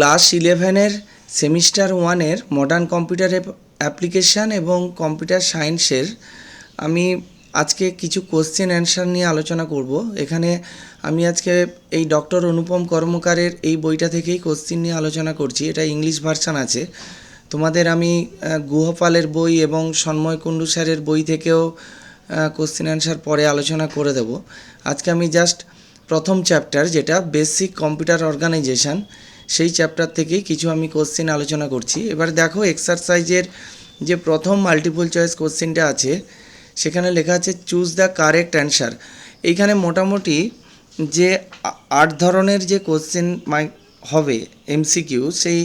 Class ইলেভেনের semester ওয়ানের modern computer application এবং কম্পিউটার সায়েন্সের আমি আজকে কিছু কোশ্চেন অ্যান্সার নিয়ে আলোচনা করব। এখানে আমি আজকে এই ডক্টর অনুপম কর্মকারের এই বইটা থেকেই কোশ্চেন নিয়ে আলোচনা করছি। এটা ইংলিশ ভার্সান আছে। তোমাদের আমি গুহপালের বই এবং সন্ময় কুণ্ডু স্যারের বই থেকেও কোশ্চেন অ্যান্সার পরে আলোচনা করে দেব। আজকে আমি জাস্ট প্রথম চ্যাপ্টার যেটা বেসিক কম্পিউটার অর্গানাইজেশন সেই চ্যাপ্টার থেকেই কিছু আমি কোশ্চেন আলোচনা করছি। এবার দেখো এক্সারসাইজের যে প্রথম মাল্টিপল চয়েস কোশ্চেনটা আছে, সেখানে লেখা আছে চুজ দ্য কারেক্ট অ্যান্সার এইখানে মোটামুটি যে আট ধরনের যে কোশ্চেন মাই, হবে এমসিকিউ সেই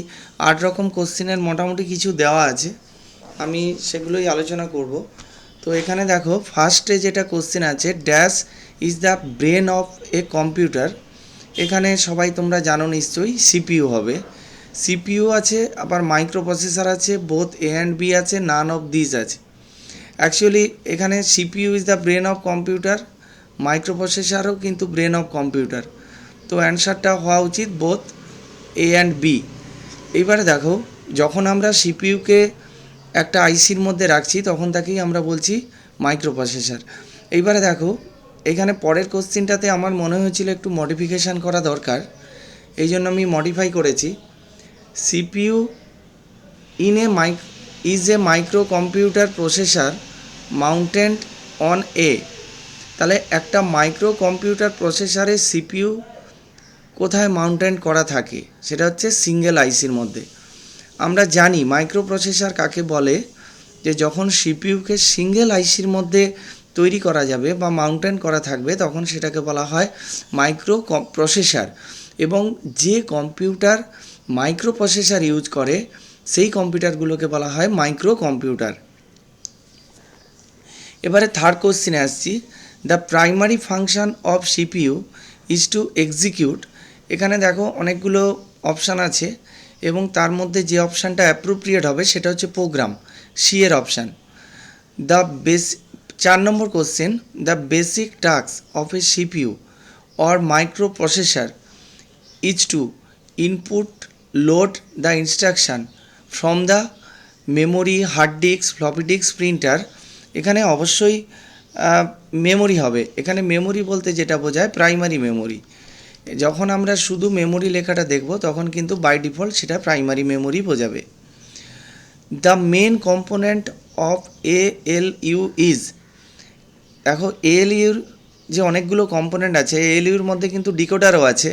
আট রকম কোশ্চেনের মোটামুটি কিছু দেওয়া আছে। আমি সেগুলোই আলোচনা করব। তো এখানে দেখো ফার্স্টে যেটা কোশ্চেন আছে dash is the brain of a computer এখানে সবাই তোমরা জানো নিশ্চয়ই সিপিইউ হবে। সিপিইউ আছে, আবার মাইক্রো প্রসেসর আছে বোথ এ অ্যান্ড বি আছে নান অফ দিস আছে। অ্যাকচুয়ালি এখানে CPU is the brain of computer micro প্রসেসরও কিন্তু ব্রেন অফ কম্পিউটার তো অ্যান্সারটা হওয়া উচিত বোথ এ অ্যান্ড বি এইবারে দেখো, যখন আমরা সিপিইউকে একটা আইসির মধ্যে রাখছি, তখন তাকেই আমরা বলছি মাইক্রো প্রসেসর এইবারে দেখো এখানে পরের কোশ্চিনটাতে আমার মনে হয়েছিল একটু মডিফিকেশান করা দরকার। এই জন্য আমি মডিফাই করেছি। CPU in a mic is a microcomputer processor mounted on a তাহলে একটা মাইক্রো কম্পিউটার প্রসেসারে সিপিইউ কোথায় মাউন্টেন করা থাকে? সেটা হচ্ছে সিঙ্গেল আইসির মধ্যে। আমরা জানি মাইক্রো প্রসেসার কাকে বলে, যে যখন সিপিইউকে সিঙ্গেল আইসির মধ্যে তৈরি করা যাবে বা মাউন্টেন করা থাকবে, তখন সেটাকে বলা হয় মাইক্রো প্রসেসর এবং যে কম্পিউটার মাইক্রো প্রসেসর ইউজ করে, সেই কম্পিউটারগুলোকে বলা হয় মাইক্রো কম্পিউটার এবারে থার্ড কোশ্চেনে আসছি। The primary function of CPU is to execute এখানে দেখো অনেকগুলো অপশান আছে এবং তার মধ্যে যে অপশানটা অ্যাপ্রোপ্রিয়েট হবে, সেটা হচ্ছে প্রোগ্রাম সি এর অপশান দ্য বেস চার নম্বর question the basic task of a CPU or microprocessor is to input load the instruction from the memory hard disk floppy disk printer এখানে অবশ্যই মেমোরি হবে। এখানে মেমোরি বলতে যেটা বোঝায় প্রাইমারি মেমোরি যখন আমরা শুধু মেমোরি লেখাটা দেখব, তখন কিন্তু বাই ডিফল্ট সেটা প্রাইমারি মেমোরি বোঝাবে। The main component of A L U is দেখো এল ইউর যে অনেকগুলো কম্পোনেন্ট আছে এল ইউর মধ্যে কিন্তু ডিকোডারও আছে।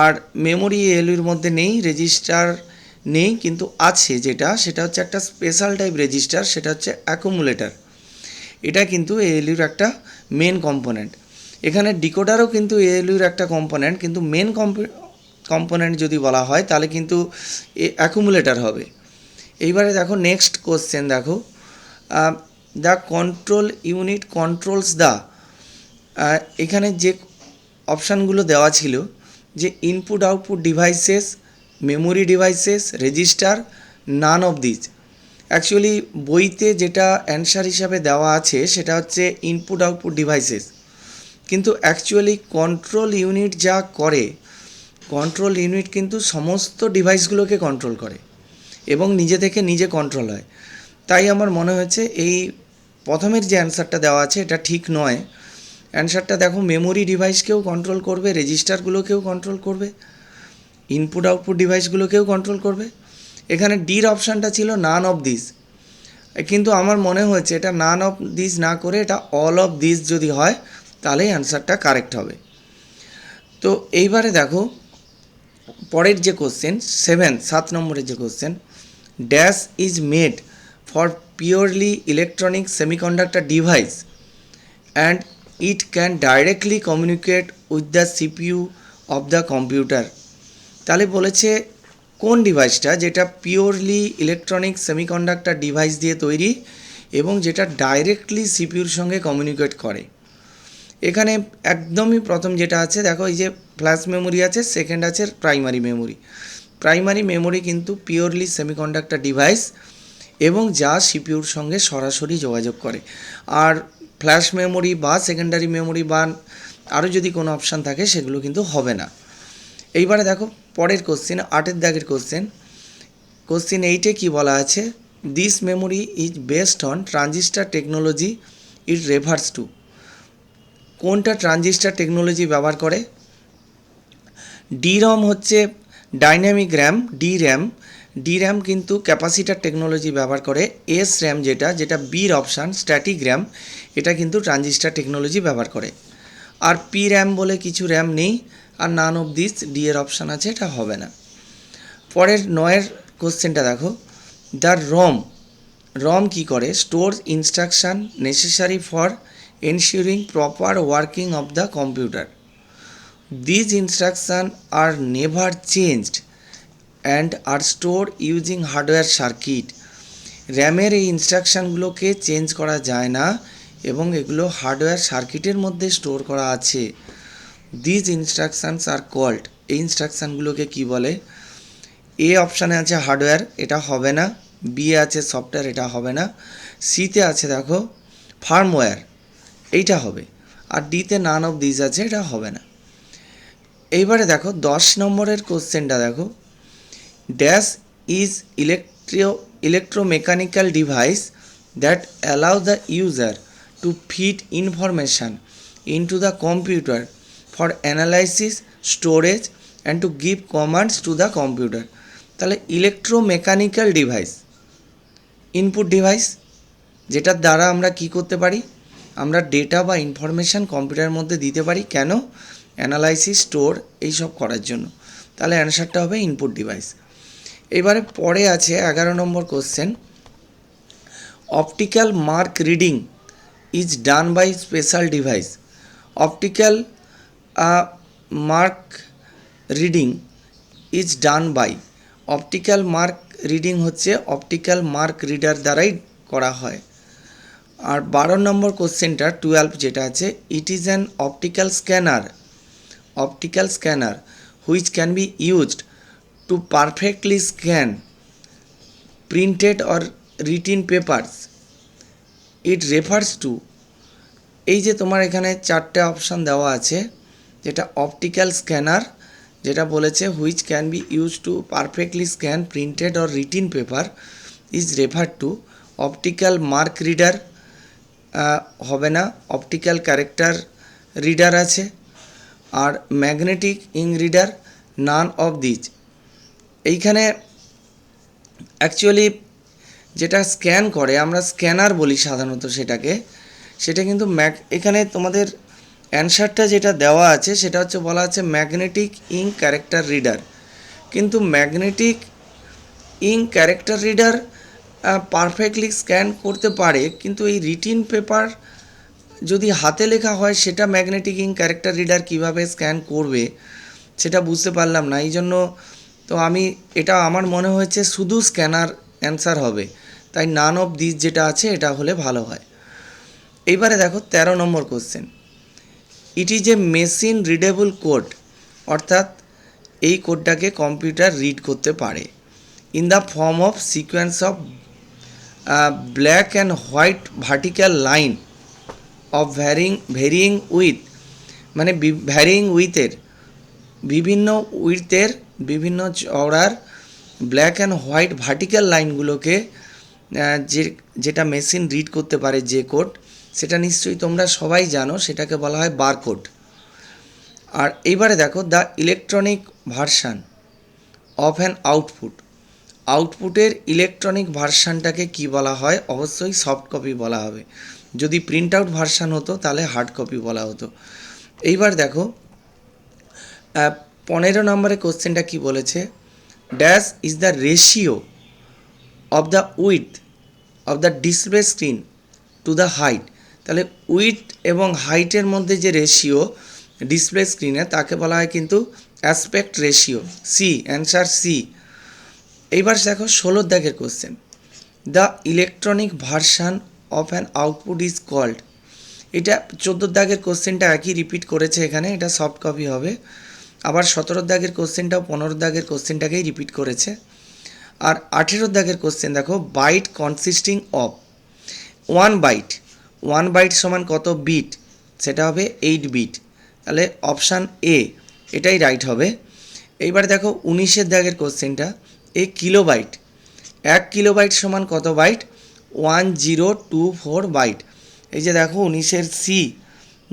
আর মেমোরি এলইউর মধ্যে নেই রেজিস্টার নেই, কিন্তু আছে যেটা, সেটা হচ্ছে একটা স্পেশাল টাইপ রেজিস্টার সেটা হচ্ছে অ্যাকুমুলেটার এটা কিন্তু এএলইউর একটা মেন কম্পোনেন্ট এখানে ডিকোডারও কিন্তু এএলইউর একটা কম্পোনেন্ট কিন্তু মেন কম্পোনেন্ট যদি বলা হয়, তাহলে কিন্তু অ্যাকুমুলেটার হবে। এইবারে দেখো নেক্সট কোশ্চেন দেখো। The control unit controls the এখানে যে অপশানগুলো দেওয়া ছিল, যে input output devices memory devices register none of this actually বইতে যেটা অ্যান্সার হিসাবে দেওয়া আছে, সেটা হচ্ছে ইনপুট আউটপুট ডিভাইসেস কিন্তু অ্যাকচুয়ালি কন্ট্রোল ইউনিট যা করে কন্ট্রোল ইউনিট কিন্তু সমস্ত ডিভাইসগুলোকে কন্ট্রোল করে এবং নিজে থেকে নিজে কন্ট্রোল হয়। তাই আমার মনে হয়েছে এই প্রথমের যে অ্যান্সারটা দেওয়া আছে, এটা ঠিক নয়। অ্যান্সারটা দেখো মেমোরি ডিভাইসকেও কন্ট্রোল করবে রেজিস্টারগুলোকেও কন্ট্রোল করবে ইনপুট আউটপুট ডিভাইসগুলোকেও কন্ট্রোল করবে। এখানে ডির অপশানটা ছিল নান অফ দিস কিন্তু আমার মনে হয়েছে, এটা নান অফ দিস না করে এটা অল অফ দিস যদি হয়, তাহলেই অ্যান্সারটা কারেক্ট হবে। তো এইবারে দেখো, পরের যে কোশ্চেন সেভেন সাত নম্বরের যে question dash is made for purely electronic semiconductor device and it can directly communicate with the CPU of the computer তাহলে বলেছে, কোন ডিভাইসটা যেটা পিওরলি ইলেকট্রনিক সেমিকন্ডাক্টর ডিভাইস দিয়ে তৈরি এবং যেটা ডাইরেক্টলি সিপিইউর সঙ্গে কমিউনিকেট করে। এখানে একদমই প্রথম যেটা আছে, দেখো এই যে ফ্ল্যাশ মেমোরি আছে সেকেন্ড আছে প্রাইমারি মেমোরি প্রাইমারি মেমোরি কিন্তু পিওরলি সেমিকন্ডাক্টর ডিভাইস এবং যা সিপিইউর সঙ্গে সরাসরি যোগাযোগ করে। আর ফ্ল্যাশ মেমোরি বা সেকেন্ডারি মেমোরি বা আরও যদি কোনো অপশান থাকে, সেগুলো কিন্তু হবে না। এইবারে দেখো, পরের কোশ্চেন আটের দাগের কোশ্চেন কোশ্চেন এইটে কি বলা আছে? This memory is based on transistor technology it refers to কোনটা ট্রানজিস্টার টেকনোলজি ব্যবহার করে? ডি ডিরম হচ্ছে dynamic RAM D RAM D RAM কিন্তু ক্যাপাসিটার টেকনোলজি ব্যবহার করে এস র্যাম যেটা যেটা বির অপশান স্ট্যাটিক র্যাম এটা কিন্তু ট্রানজিস্টার টেকনোলজি ব্যবহার করে। আর পি র্যাম বলে কিছু র্যাম নেই, আর none of this D option আছে, এটা হবে না। পরের নয়ের কোশ্চেনটা দেখো। দ্য রম রম কি করে? Store instruction necessary for ensuring proper working of the computer these instruction are never changed and are store using hardware circuit র্যামের এই ইনস্ট্রাকশানগুলোকে চেঞ্জ করা যায় না এবং এগুলো হার্ডওয়্যার সার্কিটের মধ্যে স্টোর করা আছে। দিজ ইনস্ট্রাকশানস আর কল্ড এই ইনস্ট্রাকশানগুলোকে কি বলে? এ অপশানে আছে হার্ডওয়্যার এটা হবে না। বি আছে সফটওয়্যার এটা হবে না। সিতে আছে, দেখো ফার্মওয়্যার এইটা হবে। আর ডিতে নান অফ দিস আছে, এটা হবে না। এইবারে দেখো, দশ নম্বরের কোশ্চেনটা দেখো। Dash is electro electromechanical device that allow the user to feed information into the computer for analysis storage and to give commands to the computer তাহলে ইলেকট্রোমেকানিক্যাল ডিভাইস ইনপুট ডিভাইস যেটার দ্বারা আমরা কি করতে পারি? আমরা ডেটা বা ইনফরমেশান কম্পিউটারের মধ্যে দিতে পারি। কেন? অ্যানালাইসিস স্টোর এইসব করার জন্য। তাহলে অ্যান্সারটা হবে ইনপুট ডিভাইস এবারে পরে আছে এগারো নম্বর question optical mark reading is done by special device optical mark reading is done by optical mark reading হচ্ছে অপটিক্যাল মার্ক রিডার দ্বারাই করা হয়। আর বারো নম্বর কোশ্চেনটা টুয়েলভ যেটা আছে it is an optical scanner optical scanner which can be used to perfectly scan printed or written papers it refers to এই যে তোমার এখানে চারটে অপশান দেওয়া আছে, যেটা অপটিক্যাল স্ক্যানার যেটা বলেছে which can be use to perfectly scan printed or written paper is refer to optical mark reader হবে না অপটিক্যাল ক্যারেক্টার রিডার আছে, আর magnetic ink reader none of these এইখানে অ্যাকচুয়ালি যেটা স্ক্যান করে, আমরা স্ক্যানার বলি সাধারণত সেটাকে, সেটা কিন্তু ম্যাগ, এখানে তোমাদের অ্যান্সারটা যেটা দেওয়া আছে, সেটা হচ্ছে বলা আছে ম্যাগনেটিক ইং ক্যারেক্টার রিডার কিন্তু magnetic ink character reader perfectly scan করতে পারে, কিন্তু এই রিটিন পেপার যদি হাতে লেখা হয়, সেটা ম্যাগনেটিক ইং ক্যারেক্টার রিডার কীভাবে স্ক্যান করবে, সেটা বুঝতে পারলাম না। এই জন্য তো আমি, এটা আমার মনে হয়েছে শুধু স্ক্যানার অ্যান্সার হবে। তাই নান অফ দিস যেটা আছে, এটা হলে ভালো হয়। এইবারে দেখো, তেরো নম্বর question it is a machine readable code অর্থাৎ এই কোডটাকে কম্পিউটার রিড করতে পারে। In the form of sequence of black and white vertical line of varying varying width মানে ভ্যারিং উইথের বিভিন্ন উইথের বিভিন্ন চওড়ার ব্ল্যাক অ্যান্ড হোয়াইট ভার্টিক্যাল লাইনগুলোকে যে, যেটা মেশিন রিড করতে পারে যে কোড সেটা নিশ্চয়ই তোমরা সবাই জানো, সেটাকে বলা হয় বারকোড আর এইবারে দেখো the electronic version of an output আউটপুটের ইলেকট্রনিক ভার্সানটাকে কি বলা হয়? অবশ্যই সফট কপি বলা হবে। যদি প্রিন্ট আউট ভার্সান হতো, তাহলে হার্ড কপি বলা হতো। এইবার দেখো পনেরো নম্বরের কোশ্চেনটা কি বলেছে? Dash is the ratio of the width of the display screen to the height তাহলে উইথ এবং হাইটের মধ্যে যে রেশিও ডিসপ্লে স্ক্রিনে তাকে বলা হয় কিন্তু aspect ratio C answer C এইবার দেখো ষোলোর দাগের question the electronic version of an output is called এটা চোদ্দোর দাগের কোশ্চেনটা একই রিপিট করেছে এখানে, এটা সফট কপি হবে। আবার সতেরো দাগের কোশ্চেনটাও পনেরো দাগের কোশ্চেনটাকেই রিপিট করেছে। আর আঠেরো দাগের কোশ্চেন দেখো byte consisting of one byte one byte সমান কত বিট সেটা হবে এইট বিট তাহলে অপশান এ এটাই রাইট হবে। এইবার দেখো, উনিশের দাগের কোশ্চেনটা এই কিলোবাইট এক কিলোবাইট সমান কত byte one zero two four byte এই যে দেখো, উনিশের সি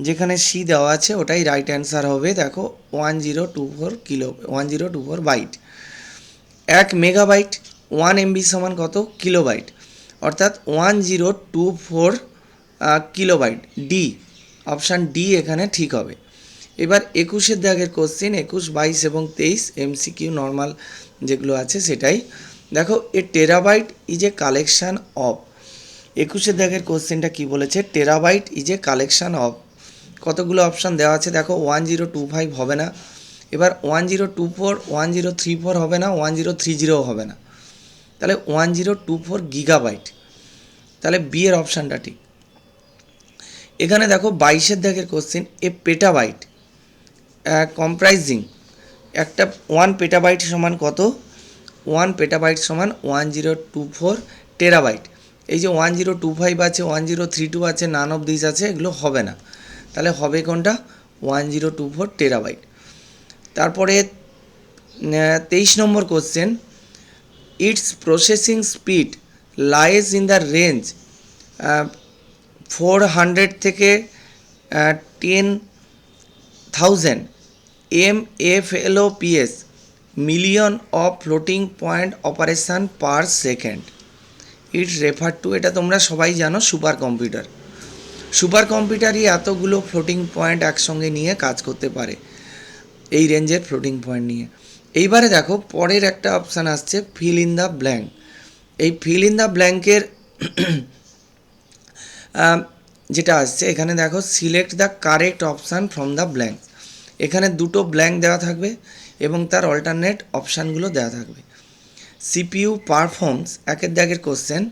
যেখানে সি দেওয়া আছে, ওটাই রাইট অ্যান্সার হবে। দেখো one zero two four kilo one zero two four byte এক মেগাবাইট ওয়ান এমবি সমান কত? কিলোবাইট অর্থাৎ one zero two four kilobyte D option D এখানে ঠিক হবে। এবার একুশের দাগের কোশ্চেন একুশ, বাইশ এবং তেইশ এমসিকিউ নর্মাল যেগুলো আছে সেটাই। দেখো, a terabyte is a collection of একুশের দাগের কোশ্চেনটা কী বলেছে? Terabyte is a collection of কতগুলো অপশান দেওয়া আছে? দেখো ওয়ান জিরো টু ফাইভ হবে না। এবার one zero two four one zero three four হবে না ওয়ান জিরো থ্রি জিরোও হবে না। তাহলে one zero two four gigabyte তাহলে বি এর অপশানটা ঠিক। এখানে দেখো, বাইশের দাগের কোশ্চেন এ পেটাবাইট কম্প্রাইজিং একটা ওয়ান পেটাবাইট সমান কত? ওয়ান পেটাবাইট সমান one zero two four terabyte এই যে ওয়ান জিরো টু ফাইভ আছে ওয়ান জিরো থ্রি টু আছে নান অফ দিস আছে, এগুলো হবে না। তাহলে হবে কোনটা? One zero two four terabyte তারপরে তেইশ নম্বর question it's processing speed lies in the range four hundred থেকে ten thousand M F L O PS million of floating point operation per second it's refer to এটা তোমরা সবাই জানো super computer super কম্পিউটারই এতগুলো floating point একসঙ্গে নিয়ে কাজ করতে পারে, এই রেঞ্জের ফ্লোটিং পয়েন্ট নিয়ে। এইবারে দেখো, পরের একটা অপশান আসছে ফিল ইন দ্য ব্ল্যাঙ্ক এই ফিল ইন দ্য ব্ল্যাঙ্কের যেটা আসছে, এখানে দেখো select the correct option from the blank এখানে দুটো ব্ল্যাঙ্ক দেওয়া থাকবে এবং তার অল্টারনেট অপশানগুলো দেওয়া থাকবে। সিপিইউ পারফর্মস একের দাগের question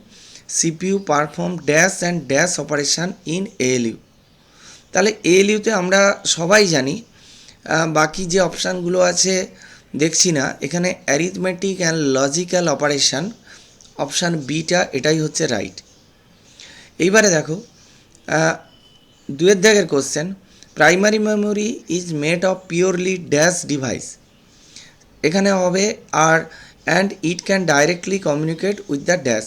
CPU perform dash and dash operation in ALU তাহলে এএলইউতে আমরা সবাই জানি বাকি যে অপশানগুলো আছে দেখছি না, এখানে arithmetic and logical operation option beta এটাই হচ্ছে রাইট এইবারে দেখো দুয়ের দাগের question primary memory is made of purely dash device এখানে হবে আর and it can directly communicate with the dash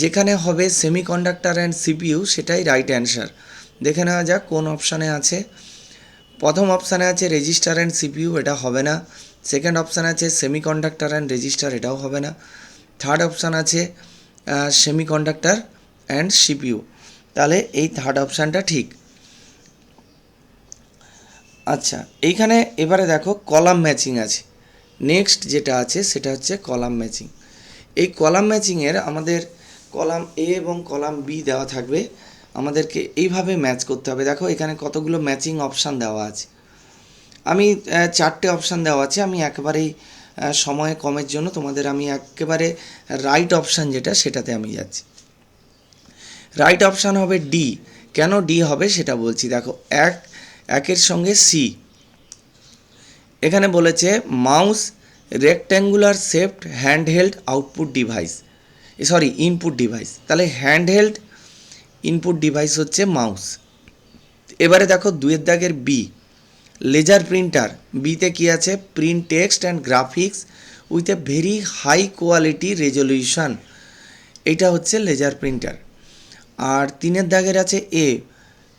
যেখানে হবে সেমিকন্ডাক্টর অ্যান্ড সিপিইউ সেটাই রাইট অ্যান্সার দেখে নেওয়া যাক কোন অপশানে আছে। প্রথম অপশানে আছে রেজিস্টার অ্যান্ড সিপিইউ এটা হবে না। সেকেন্ড অপশান আছে সেমিকন্ডাক্টর অ্যান্ড রেজিস্টার এটাও হবে না। থার্ড অপশান আছে সেমিকন্ডাক্টর অ্যান্ড সিপিইউ তাহলে এই থার্ড অপশানটা ঠিক। আচ্ছা এইখানে এবারে দেখো কলাম ম্যাচিং আছে। নেক্সট যেটা আছে, সেটা হচ্ছে কলাম ম্যাচিং এই কলাম ম্যাচিংয়ের আমাদের কলাম এ এবং কলাম বি দেওয়া থাকবে। আমাদেরকে এইভাবে ম্যাচ করতে হবে। দেখো, এখানে কতগুলো ম্যাচিং অপশান দেওয়া আছে। আমি চারটে অপশান দেওয়া আছে। আমি একেবারেই সময় কমের জন্য তোমাদের আমি একেবারে রাইট অপশান যেটা, সেটাতে আমি যাচ্ছি। রাইট অপশান হবে ডি কেন ডি হবে সেটা বলছি। দেখো, এক, একের সঙ্গে সি এখানে বলেছে mouse rectangular shaped handheld output device sorry input device তাহলে হ্যান্ডহেল্ড ইনপুট ডিভাইস হচ্ছে মাউস এবারে দেখো দুয়ের দাগের বি লেজার প্রিন্টার বিতে কি আছে? Print text and graphics with a very high quality resolution এটা হচ্ছে লেজার প্রিন্টার আর তিনের দাগের আছে এ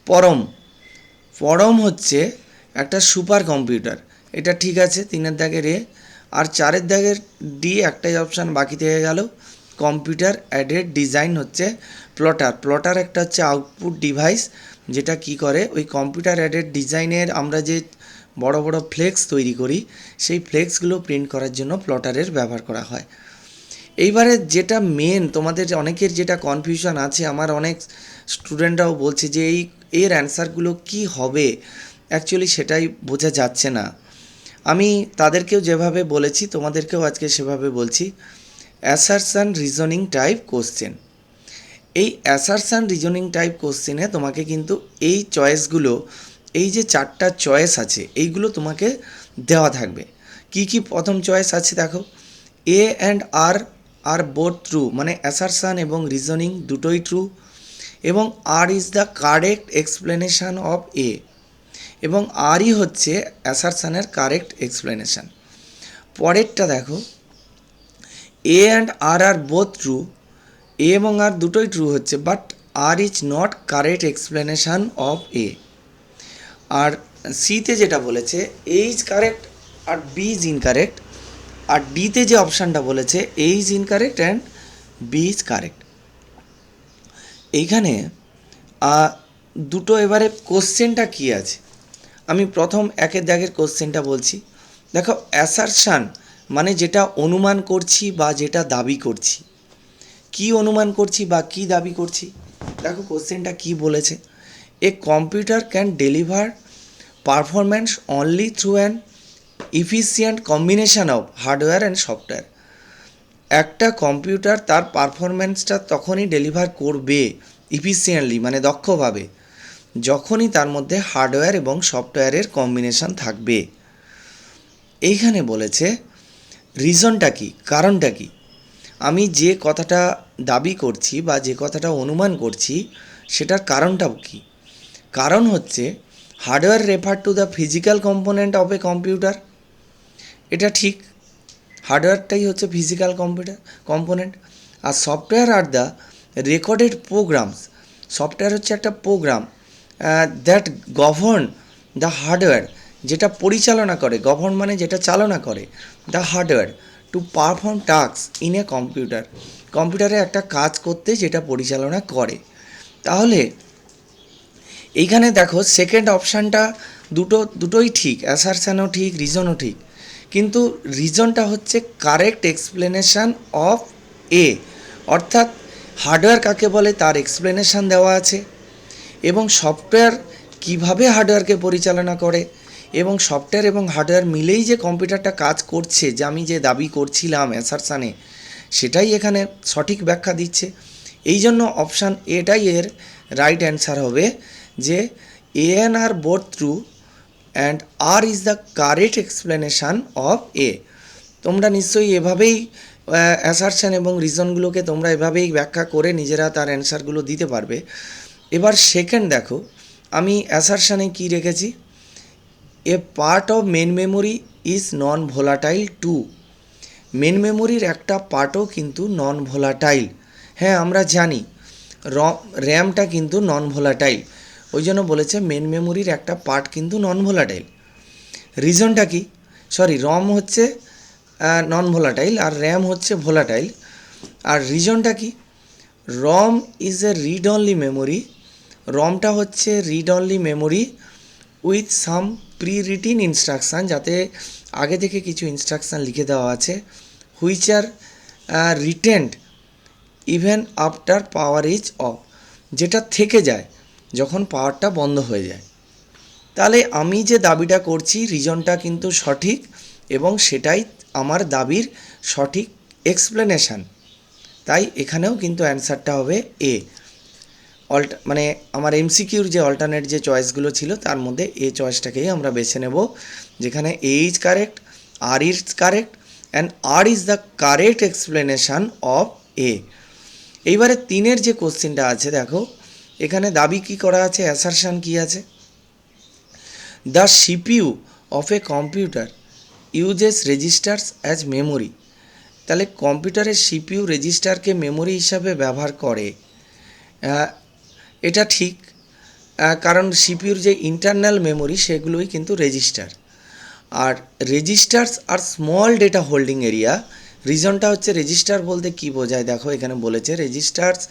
পরম। পরম হচ্ছে একটা সুপার কম্পিউটার এটা ঠিক আছে, তিনের দাগের এ আর চারের দাগের ডি একটাই অপশান বাকি থেকে গেল। কম্পিউটার অ্যাডেড ডিজাইন হচ্ছে প্লটার। প্লটার একটা হচ্ছে আউটপুট ডিভাইস, যেটা কি করে? ওই কম্পিউটার অ্যাডেড ডিজাইনের আমরা যে বড় বড় ফ্লেক্স তৈরি করি, সেই ফ্লেক্সগুলো প্রিন্ট করার জন্য প্লটারের ব্যবহার করা হয়। এইবারে যেটা মেন তোমাদের অনেকের যেটা কনফিউশন আছে, আমার অনেক স্টুডেন্টরাও বলছে যে এই, এর অ্যান্সারগুলো কি হবে? অ্যাকচুয়ালি সেটাই বোঝা যাচ্ছে না। আমি তাদেরকেও যেভাবে বলেছি, তোমাদেরকেও আজকে সেভাবে বলছি। অ্যাসারসান রিজনিং টাইপ কোশ্চেন এই অ্যাসারসান রিজনিং টাইপ কোশ্চেনে তোমাকে কিন্তু এই চয়েসগুলো এই যে চারটা চয়েস আছে, এইগুলো তোমাকে দেওয়া থাকবে। কি কি প্রথম চয়েস আছে দেখো? A and R are both true মানে অ্যাসারসান এবং রিজনিং দুটোই ট্রু এবং R is the correct explanation of A এবং আরই হচ্ছে অ্যাসারসানের কারেক্ট এক্সপ্লেনেশান পরেরটা দেখো। A and R are both true A এবং আর দুটোই ট্রু হচ্ছে but R is not correct explanation of A আর সিতে যেটা বলেছে A is correct R B is incorrect আর ডিতে যে অপশানটা বলেছে A is incorrect and B is correct এইখানে দুটো এবারে কোশ্চেনটা কী আছে? আমি প্রথম একের দাগের কোশ্চেনটা বলছি। দেখো অ্যাসারশান মানে যেটা অনুমান করছি বা যেটা দাবি করছি। কি অনুমান করছি বা কি দাবি করছি? দেখো কোশ্চেনটা কি বলেছে? A computer can deliver performance only through an efficient combination of hardware and software একটা কম্পিউটার তার পারফরম্যান্সটা তখনই ডেলিভার করবে ইফিসিয়েন্টলি মানে দক্ষভাবে, যখনই তার মধ্যে হার্ডওয়্যার এবং সফটওয়্যারের কম্বিনেশন থাকবে। এইখানে বলেছে রিজনটা কী? কারণটা কী? আমি যে কথাটা দাবি করছি বা যে কথাটা অনুমান করছি, সেটার কারণটা কি? কারণ হচ্ছে, hardware refer to the physical component of a computer. এটা ঠিক, হার্ডওয়্যারটাই হচ্ছে physical computer, component. R software are the recorded programs, software হচ্ছে একটা program that govern the hardware যেটা পরিচালনা করে গভর্ন মানে যেটা চালনা করে the hardware to perform task in a computer কম্পিউটারে একটা কাজ করতে যেটা পরিচালনা করে। তাহলে, এইখানে দেখো সেকেন্ড অপশানটা দুটো, দুটোই ঠিক অ্যাসারশানও ঠিক রিজনও ঠিক। কিন্তু রিজনটা হচ্ছে কারেক্ট এক্সপ্লেনেশান অফ এ অর্থাৎ হার্ডওয়্যার কাকে বলে তার এক্সপ্লেনেশান দেওয়া আছে। এবং সফটওয়্যার কীভাবে হার্ডওয়্যারকে পরিচালনা করে এবং সফটওয়্যার এবং হার্ডওয়্যার মিলেই যে কম্পিউটারটা কাজ করছে, যে আমি যে দাবি করছিলাম অ্যাসারশানে সেটাই এখানে সঠিক ব্যাখ্যা দিচ্ছে। এই জন্য অপশান এটাই এর রাইট অ্যান্সার হবে যে A and R both true and R is the correct explanation of A তোমরা নিশ্চয়ই এভাবেই অ্যাসারশান এবং রিজনগুলোকে তোমরা এভাবেই ব্যাখ্যা করে নিজেরা তার অ্যান্সারগুলো দিতে পারবে। এবার সেকেন্ড দেখো, আমি অ্যাসারশানে কি রেখেছি? A part of main memory is non volatile to main মেমোরির একটা পার্টও কিন্তু নন ভোলাটাইল হ্যাঁ আমরা জানি র্যামটা কিন্তু নন ভোলাটাইল ওই জন্য বলেছে মেন মেমোরির একটা পার্ট কিন্তু নন ভোলাটাইল রিজনটা কি? সরি রম হচ্ছে নন ভোলাটাইল আর র্যাম হচ্ছে ভোলাটাইল আর রিজনটা কি? ROM is a read only memory রমটা হচ্ছে read only memory with some pre written instruction যাতে আগে থেকে কিছু ইনস্ট্রাকশান লিখে দেওয়া আছে which are retained even after power is off যেটা থেকে যায়, যখন পাওয়ারটা বন্ধ হয়ে যায়। তাহলে আমি যে দাবিটা করছি রিজনটা কিন্তু সঠিক এবং সেটাই আমার দাবির সঠিক এক্সপ্লেনেশান তাই এখানেও কিন্তু অ্যান্সারটা হবে এ অল্টা মানে আমার এমসিকিউর যে অল্টারনেট যে চয়েসগুলো ছিল, তার মধ্যে এ চয়েসটাকেই আমরা বেছে নেব, যেখানে A is correct R is correct and R is the correct explanation of A এইবারে তিনের যে কোশ্চেনটা আছে, দেখো, এখানে দাবি কি করা আছে অ্যাসারশান কি আছে? The CPU of a computer uses registers as memory তাহলে কম্পিউটারের সিপিইউ রেজিস্টারকে মেমোরি হিসাবে ব্যবহার করে এটা ঠিক কারণ সিপিউর যে ইন্টারনাল মেমোরি সেগুলোই কিন্তু register R registers are small data holding area রিজনটা হচ্ছে রেজিস্টার বলতে কি বোঝায়? দেখো, এখানে বলেছে registers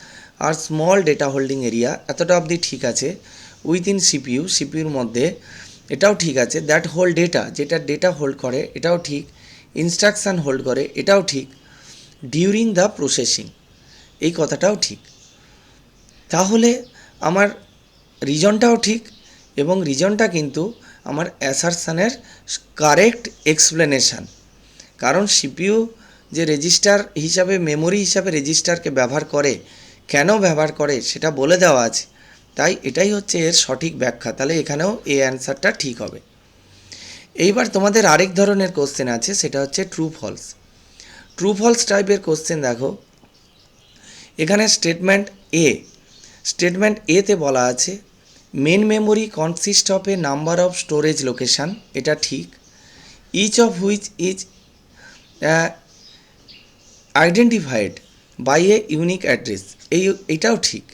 are small data holding area এতটা অবধি ঠিক আছে। উইথিন সিপিইউ সিপিউর মধ্যে এটাও ঠিক আছে। দ্যাট হোল্ড ডেটা যেটা ডেটা হোল্ড করে, এটাও ঠিক। ইনস্ট্রাকশান হোল্ড করে, এটাও ঠিক। ডিউরিং দ্য প্রসেসিং এই কথাটাও ঠিক। তাহলে আমার রিজনটাও ঠিক এবং রিজনটা কিন্তু আমার অ্যাসারশানের কারেক্ট এক্সপ্লেনেশান কারণ সিপিইউ যে রেজিস্টার হিসাবে মেমোরি হিসাবে রেজিস্টারকে ব্যবহার করে, কেন ব্যবহার করে সেটা বলে দেওয়া আছে। তাই এটাই হচ্ছে এর সঠিক ব্যাখ্যা। তাহলে এখানেও এ অ্যান্সারটা ঠিক হবে। এইবার তোমাদের আরেক ধরনের কোশ্চেন আছে, সেটা হচ্ছে ট্রু ফলস ট্রু ফলস টাইপের কোশ্চেন দেখো। এখানে স্টেটমেন্ট এ স্টেটমেন্ট এতে বলা আছে main memory consist of a number of storage location এটা ঠিক। Each of which is identified by a unique address এই এইটাও ঠিক।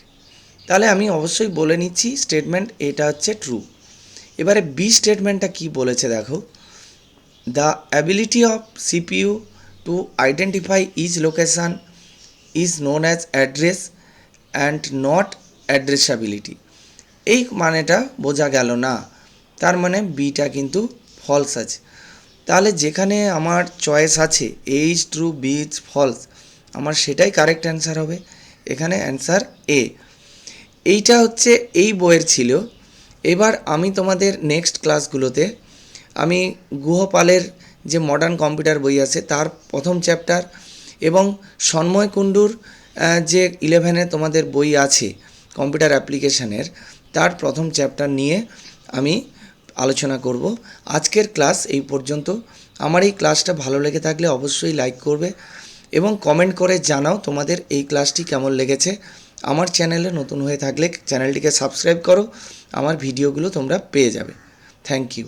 তাহলে আমি অবশ্যই বলে নিচ্ছি, স্টেটমেন্ট এটা হচ্ছে ট্রু এবারে বি স্টেটমেন্টটা কি বলেছে দেখো। The ability of CPU to identify is location is known as address and not addressability এই মানেটা বোঝা গেল না। তার মানে বিটা কিন্তু ফলস আছে। তাহলে যেখানে আমার চয়েস আছে H true B is false আমার সেটাই কারেক্ট অ্যান্সার হবে। এখানে অ্যান্সার এ এইটা হচ্ছে এই বইয়ের ছিল। এবার আমি তোমাদের নেক্সট ক্লাসগুলোতে আমি গুহপালের যে মডার্ন কম্পিউটার বই আছে, তার প্রথম চ্যাপ্টার এবং সন্ময় কুণ্ডুর যে ইলেভেনে তোমাদের বই আছে কম্পিউটার অ্যাপ্লিকেশানের তার প্রথম চ্যাপ্টার নিয়ে আমি আলোচনা করব। আজকের ক্লাস এই পর্যন্ত। আমার এই ক্লাসটা ভালো লেগে থাকলে অবশ্যই লাইক করবে এবং কমেন্ট করে জানাও তোমাদের এই ক্লাসটি কেমন লেগেছে। আমার চ্যানেলে নতুন হয়ে থাকলে চ্যানেলটিকে সাবস্ক্রাইব করো। আমার ভিডিওগুলো তোমরা পেয়ে যাবে। Thank you